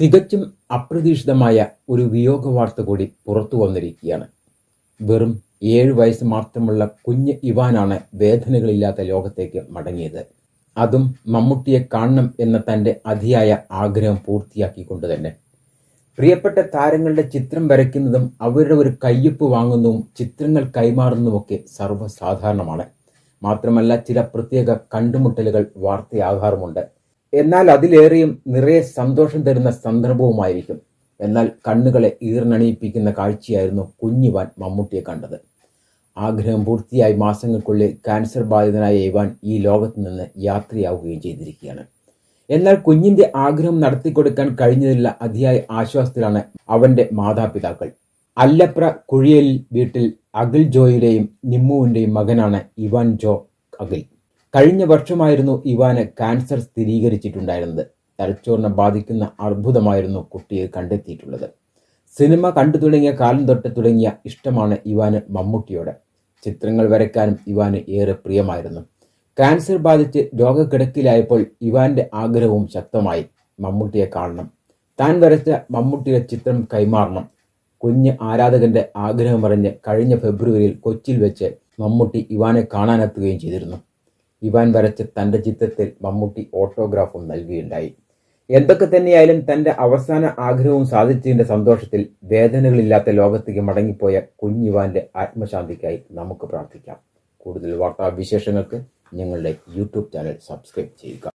തികച്ചും അപ്രതീക്ഷിതമായ ഒരു വിയോഗ വാർത്ത കൂടി പുറത്തു വന്നിരിക്കുകയാണ്. വെറും ഏഴ് വയസ്സ് മാത്രമുള്ള കുഞ്ഞ് ഇവാനാണ് വേദനകളില്ലാത്ത ലോകത്തേക്ക് മടങ്ങിയത്. അതും മമ്മൂട്ടിയെ കാണണം എന്ന തന്റെ അതിയായ ആഗ്രഹം പൂർത്തിയാക്കിക്കൊണ്ട് തന്നെ. പ്രിയപ്പെട്ട താരങ്ങളുടെ ചിത്രം വരയ്ക്കുന്നതും അവരുടെ ഒരു കയ്യൊപ്പ് വാങ്ങുന്നതും ചിത്രങ്ങൾ കൈമാറുന്നതുമൊക്കെ സർവസാധാരണമാണ്. മാത്രമല്ല ചില പ്രത്യേക കണ്ടുമുട്ടലുകൾ വാർത്തയാകാറുമുണ്ട്. എന്നാൽ അതിലേറെയും നിറയെ സന്തോഷം തരുന്ന സന്ദർഭവുമായിരിക്കും. എന്നാൽ കണ്ണുകളെ ഈർണണിയിപ്പിക്കുന്ന കാഴ്ചയായിരുന്നു കുഞ്ഞിവാൻ മമ്മൂട്ടിയെ കണ്ടത്. ആഗ്രഹം പൂർത്തിയായി മാസങ്ങൾക്കുള്ളിൽ ക്യാൻസർ ബാധിതനായ ഇവാൻ ഈ ലോകത്ത് നിന്ന് യാത്രയാവുകയും ചെയ്തിരിക്കുകയാണ്. എന്നാൽ കുഞ്ഞിന്റെ ആഗ്രഹം നടത്തിക്കൊടുക്കാൻ കഴിഞ്ഞതിലുള്ള അതിയായ ആശ്വാസത്തിലാണ് അവന്റെ മാതാപിതാക്കൾ. അല്ലപ്ര കുഴിയൽ വീട്ടിൽ അഖിൽ ജോയുടെയും നിമ്മുവിന്റെയും മകനാണ് ഇവാൻ ജോ അഖിൽ. കഴിഞ്ഞ വർഷമായിരുന്നു ഇവാന് കാൻസർ സ്ഥിരീകരിച്ചിട്ടുണ്ടായിരുന്നത്. തലച്ചോറിനെ ബാധിക്കുന്ന അർബുദമായിരുന്നു കുട്ടിയെ കണ്ടെത്തിയിട്ടുള്ളത്. സിനിമ കണ്ടു തുടങ്ങിയ കാലം തൊട്ട് തുടങ്ങിയ ഇഷ്ടമാണ് ഇവാന് മമ്മൂട്ടിയോട്. ചിത്രങ്ങൾ വരയ്ക്കാനും ഇവാന് ഏറെ പ്രിയമായിരുന്നു. കാൻസർ ബാധിച്ച് രോഗക്കിടക്കിലായപ്പോൾ ഇവാന്റെ ആഗ്രഹവും ശക്തമായി. മമ്മൂട്ടിയെ കാണണം. താൻ വരച്ച മമ്മൂട്ടിയുടെ ചിത്രം കൈമാറണം. കുഞ്ഞ് ആരാധകന്റെ ആഗ്രഹം പറഞ്ഞ് കഴിഞ്ഞ ഫെബ്രുവരിയിൽ കൊച്ചിയിൽ വെച്ച് മമ്മൂട്ടി ഇവാനെ കാണാനെത്തുകയും ചെയ്തിരുന്നു. ഇവാൻ വരച്ച തന്റെ ചിത്രത്തിൽ മമ്മൂട്ടി ഓട്ടോഗ്രാഫും നൽകിയുണ്ടായി എന്തൊക്കെ തന്നെയായാലും തന്റെ അവസാന ആഗ്രഹവും സാധിച്ചതിന്റെ സന്തോഷത്തിൽ വേദനകളില്ലാത്ത ലോകത്തേക്ക് മടങ്ങിപ്പോയ കുഞ്ഞിവാന്റെ ആത്മശാന്തിക്കായി നമുക്ക് പ്രാർത്ഥിക്കാം. കൂടുതൽ വാർത്താ വിശേഷങ്ങൾക്ക് ഞങ്ങളുടെ യൂട്യൂബ് ചാനൽ സബ്സ്ക്രൈബ് ചെയ്യുക.